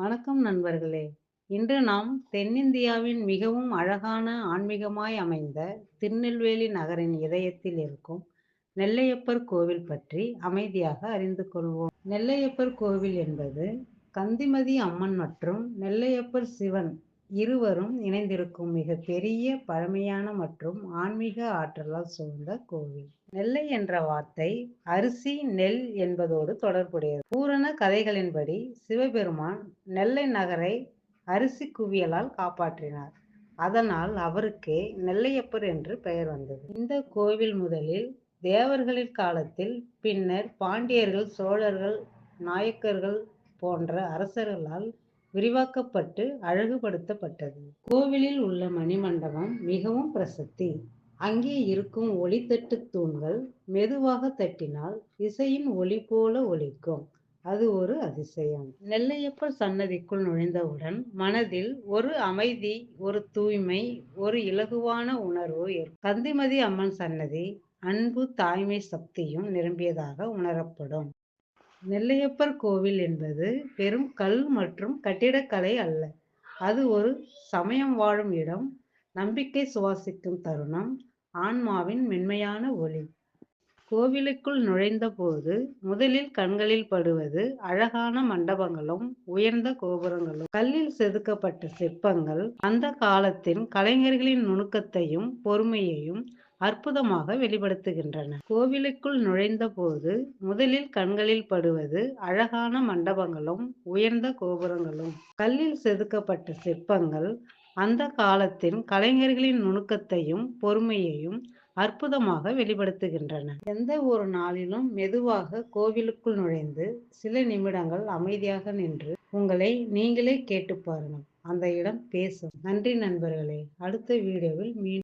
வணக்கம் நண்பர்களே. இன்று நாம் தென்னிந்தியாவின் மிகவும் அழகான ஆன்மீகமாய் அமைந்த திருநெல்வேலி நகரின் இதயத்தில் இருக்கும் நெல்லையப்பர் கோவில் பற்றி அமைதியாக அறிந்து கொள்வோம். நெல்லையப்பர் கோவில் என்பது கந்திமதி அம்மன் மற்றும் நெல்லையப்பர் சிவன் இருவரும் இணைந்திருக்கும் மிக பெரிய பழமையான மற்றும் ஆன்மீக ஆற்றலால் சூழ்ந்த கோவில். நெல்லை என்ற வார்த்தை அரிசி நெல் என்பதோடு தொடர்புடையது. பூரண கதைகளின்படி சிவபெருமான் நெல்லை நகரை அரிசி குவியலால் காப்பாற்றினார். அதனால் அவருக்கே நெல்லையப்பர் என்று பெயர் வந்தது. இந்த கோவில் முதலில் தேவர்களின் காலத்தில் பின்னர் பாண்டியர்கள் சோழர்கள் நாயக்கர்கள் போன்ற அரசர்களால் விரிவாக்கப்பட்டு அழகுபடுத்தப்பட்டது. கோவிலில் உள்ள மணிமண்டபம் மிகவும் பிரசித்தி. அங்கே இருக்கும் ஒளித்தட்டு தூண்கள் மெதுவாக தட்டினால் இசையின் ஒளி போல ஒலிக்கும். அது ஒரு அதிசயம். நெல்லையப்பர் சன்னதிக்குள் நுழைந்தவுடன் மனதில் ஒரு அமைதி ஒரு தூய்மை ஒரு இலகுவான உணர்வு கந்திமதி அம்மன் சன்னதி அன்பு தாய்மை சக்தியும் நிரம்பியதாக உணரப்படும். நெல்லையப்பர் கோவில் என்பது பெரும் கல் மற்றும் கட்டிடக்கலை அல்ல. அது ஒரு சமயம் வாழும் இடம் நம்பிக்கை சுவாசிக்கும் தருணம் ஆன்மாவின் மென்மையான ஒளி. கோவிலுக்குள் நுழைந்த போது முதலில் கண்களில் படுவது அழகான மண்டபங்களும் உயர்ந்த கோபுரங்களும் கல்லில் செதுக்கப்பட்ட சிற்பங்கள் அந்த காலத்தின் கலைஞர்களின் நுணுக்கத்தையும் பொறுமையையும் அற்புதமாக வெளிப்படுத்துகின்றன. கோவிலுக்குள் நுழைந்த போது முதலில் கண்களில் படுவது அழகான மண்டபங்களும் உயர்ந்த கோபுரங்களும். கல்லில் செதுக்கப்பட்ட சிற்பங்கள் அந்த காலத்தின் கலைஞர்களின் நுணுக்கத்தையும் பொறுமையையும் அற்புதமாக வெளிப்படுத்துகின்றன. எந்த ஒரு நாளிலும் மெதுவாக கோவிலுக்குள் நுழைந்து சில நிமிடங்கள் அமைதியாக நின்று உங்களை நீங்களே கேட்டு பாருங்கள். அந்த இடம் பேசும். நன்றி நண்பர்களே. அடுத்த வீடியோவில் மீண்டும்